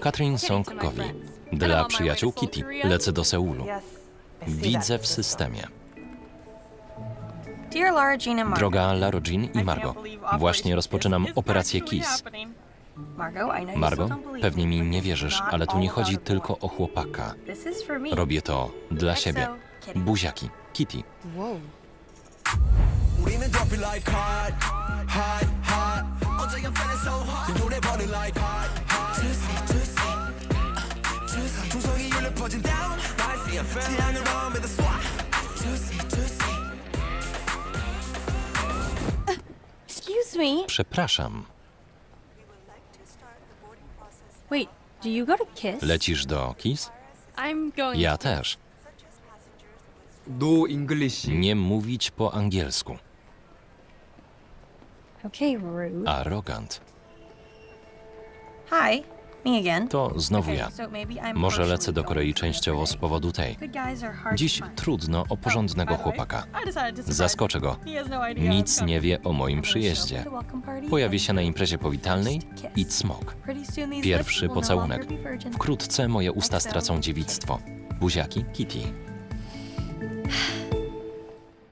Katrin Song Covey. Dla przyjaciół Kitty. Lecę do Seulu. Widzę w systemie. Dear Lara Jean Margot. Droga Laro Jean i Margo. Właśnie rozpoczynam operację KISS. Margot, Margo, pewnie mi nie wierzysz, ale tu nie chodzi tylko o chłopaka. Robię to dla siebie. Buziaki. Kitty. Umiemy 퍼진 down. 날 feel 태양을 마음에 다 쏴. Juicy, juicy. Excuse me. Przepraszam. Wait, do you go to Kiss? Lecisz do KISS? I'm going. Ja też. No English. Nie mówić po angielsku. Okay, rude. Arrogant. Hi, me again. To znowu ja. Może lecę do Korei częściowo z powodu tej. Dziś trudno o porządnego chłopaka. Zaskoczę go. Nic nie wie o moim przyjeździe. Pojawi się na imprezie powitalnej Eat Smoke. Pierwszy pocałunek. Wkrótce moje usta stracą dziewictwo. Buziaki Kitty.